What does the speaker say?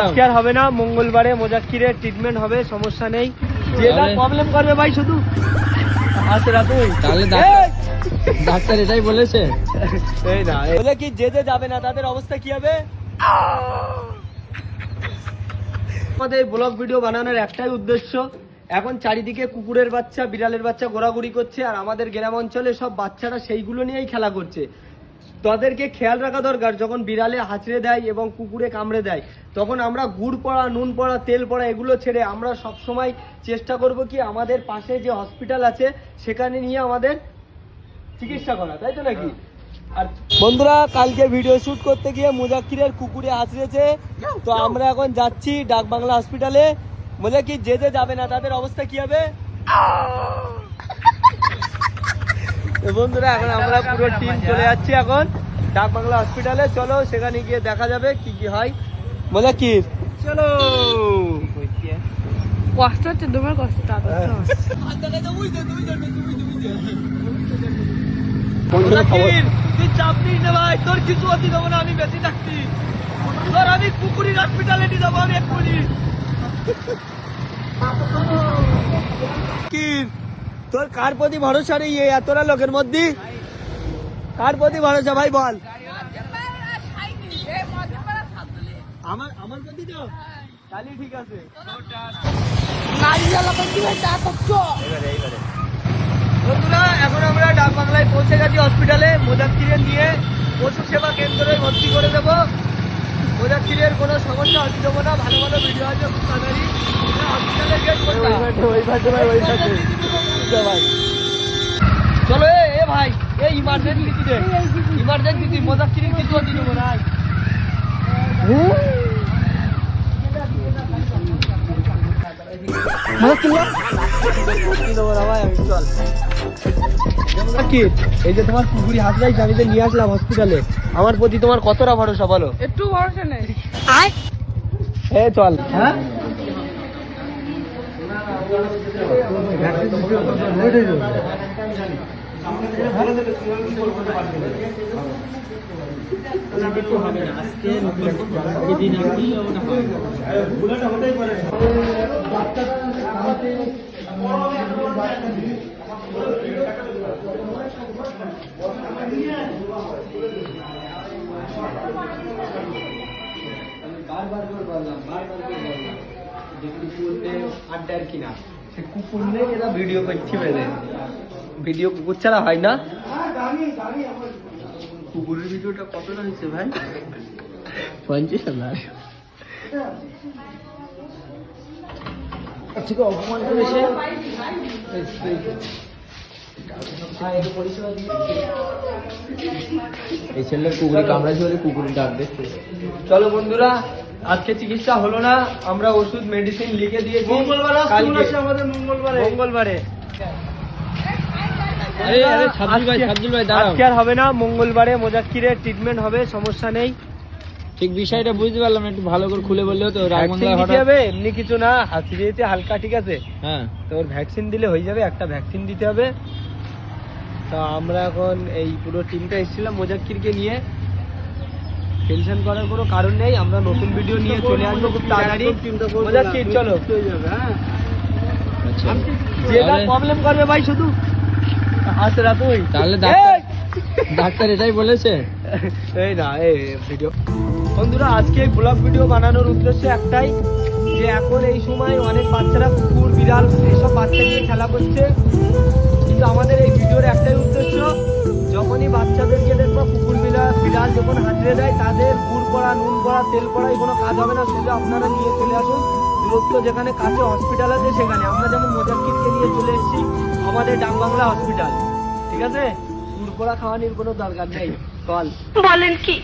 আজকে- আর হবে না মঙ্গলবারে মোজাক্কিরের ট্রিটমেন্ট হবে সমস্যা নেই। যেটা প্রবলেম করবে ভাই শুধু। তাহলে ডাক্তার এটাই বলেছে। এই না বলে কি যে যে যাবে না তাদের অবস্থা কি হবে? আমাদের ব্লগ ভিডিও বানানোর একটাই উদ্দেশ্য এখন চারিদিকে কুকুরের বাচ্চা বিড়ালের বাচ্চা ঘোরাঘুরি করছে আর আমাদের গ্রাম অঞ্চলে সব বাচ্চারা সেইগুলো নিয়েই খেলা করছে। তাদেরকে খেয়াল রাখা দরকার যখন বিড়ালে হাঁচড়ে দেয় এবং কুকুরে কামড়ে দেয় তখন আমরা গুড় পড়া নুন পড়া তেল পড়া এগুলো ছেড়ে আমরা সব সময় চেষ্টা করব কি আমাদের পাশে যে হসপিটাল আছে সেখানে নিয়ে আমাদের চিকিৎসা করা তাই তো নাকি? আর বন্ধুরা কালকে ভিডিও শুট করতে গিয়ে মুজাক্কিরের কুকুরে আছড়েছে তো আমরা এখন যাচ্ছি ডাক বাংলা হসপিটালে মুজাক্কির যে যে যাবে না তাদের অবস্থা কি হবে? তো বন্ধুরা এখন আমরা পুরো টিম চলে যাচ্ছি এখন। ডাক বাংলা হসপিটালে চলো সেখানে গিয়ে দেখা যাবে কি কি হয়। মুজাক্কির চলো। কষ্ট হচ্ছে তোমার কষ্ট তুই চাপ নিস না ভাই তোর কিছু অতি দেবো না আমি বেশি থাকছি। তোর আমি কুকুরির হসপিটালে নিয়ে যাব আমি এক্ষুনি কি তোর কার প্রতি ভরসা নেই এতটা লোকের মধ্যে? কার প্রতি ভরসা ভাই বল। আমার আমার প্রতি তো? তাহলে ঠিক আছে। বন্ধুরা এখন আমরা ডাক বাংলায় পৌঁছে গেছি হসপিটালে মোজাক্কিরে নিয়ে পশু সেবা কেন্দ্রে ভর্তি করে দেব। মোজাক্কিরের কোনো সমস্যা হতে দেবো না। ভালো ভালো ভিডিও আছে খুব তাড়াতাড়ি। হসপিটালে গেট ভাই। চলো এ এ ভাই এই ইমার্জেন্সি দিতে ইমার্জেন্সি মোজাক্কিরের কিছু হতে দেবো না। এই যে তোমার কুকুরি হাসলাই আমি তো নিয়ে আসলাম হসপিটালে আমার প্রতি তোমার কতটা ভরসা বলো? একটু ভরসা নেই। এ চল। হ্যাঁ? বারবার করে বললাম বারবার করে বললাম। যে কুকুরদের আড্ডার কিনা। সে কুকুর নেই এরা ভিডিও করছে বেড়ে ভিডিও কুকুর ছাড়া হয় না। কুকুরের ভিডিওটা কতটা হয়েছে ভাই? পঞ্চাশ হাজার। থেকে অপমান করেছে? হ্যাঁ, একটু পরিষেবা দিয়ে এই ছেলের কুকুরে কামড়াইছে বলে কুকুরে ডাক দেখছে চলো বন্ধুরা আজকে চিকিৎসা হলো না আমরা ওষুধ মেডিসিন লিখে দিয়েছি। কালকে। আমাদের মঙ্গলবারে। মঙ্গলবারে। আরে আরে সাবজুল ভাই আজকে- সাবজুল ভাই দাঁড়াও। আজকে আর হবে না মঙ্গলবারে মোজাক্কিরের ট্রিটমেন্ট হবে সমস্যা নেই। ঠিক বিষয়টা বুঝতে পারলাম একটু ভালো করে খুলে তো হঠাৎ হবে এমনি কিছু না হাসি দিয়েছে হালকা ঠিক আছে। হ্যাঁ। তো ওর ভ্যাকসিন দিলে হয়ে যাবে একটা ভ্যাকসিন দিতে হবে। তো আমরা এখন এই পুরো টিমটা এসেছিলাম মোজাক্কিরকে নিয়ে। টেনশন করার কোনো কারণ নেই আমরা নতুন ভিডিও নিয়ে চলে আসব খুব তাড়াতাড়ি। চলো। আচ্ছা। যেটা প্রবলেম করবে ভাই শুধু হাসরা তুই তাহলে ডাক্তার- এটাই বলেছে? এই না এই ভিডিও বন্ধুরা আজকে এই ব্লগ ভিডিও বানানোর উদ্দেশ্য একটাই যে এখন এই সময় অনেক বাচ্চারা কুকুর বিড়াল এসব বাচ্চা নিয়ে খেলা করছে। কিন্তু আমাদের এই ভিডিওর একটাই উদ্দেশ্য যখনই বাচ্চাদেরকে দেখব কুকুর বিড়াল যখন হাঁচড়ে যায় তাদের গুড় করা, নুন করা, তেল করা কোনো কাজ হবে না, সেটা আপনারা নিয়ে চলে আসুন। দূরত্ব যেখানে কাছে হসপিটাল আছে, সেখানে। আমরা যেমন মোজাক্কিরকে নিয়ে চলে এসেছি, আমাদের ডাংবাংলা হসপিটাল ঠিক আছে? গুড় করা খাওয়ানির কোনো দরকার নেই। চল। বলেন কি?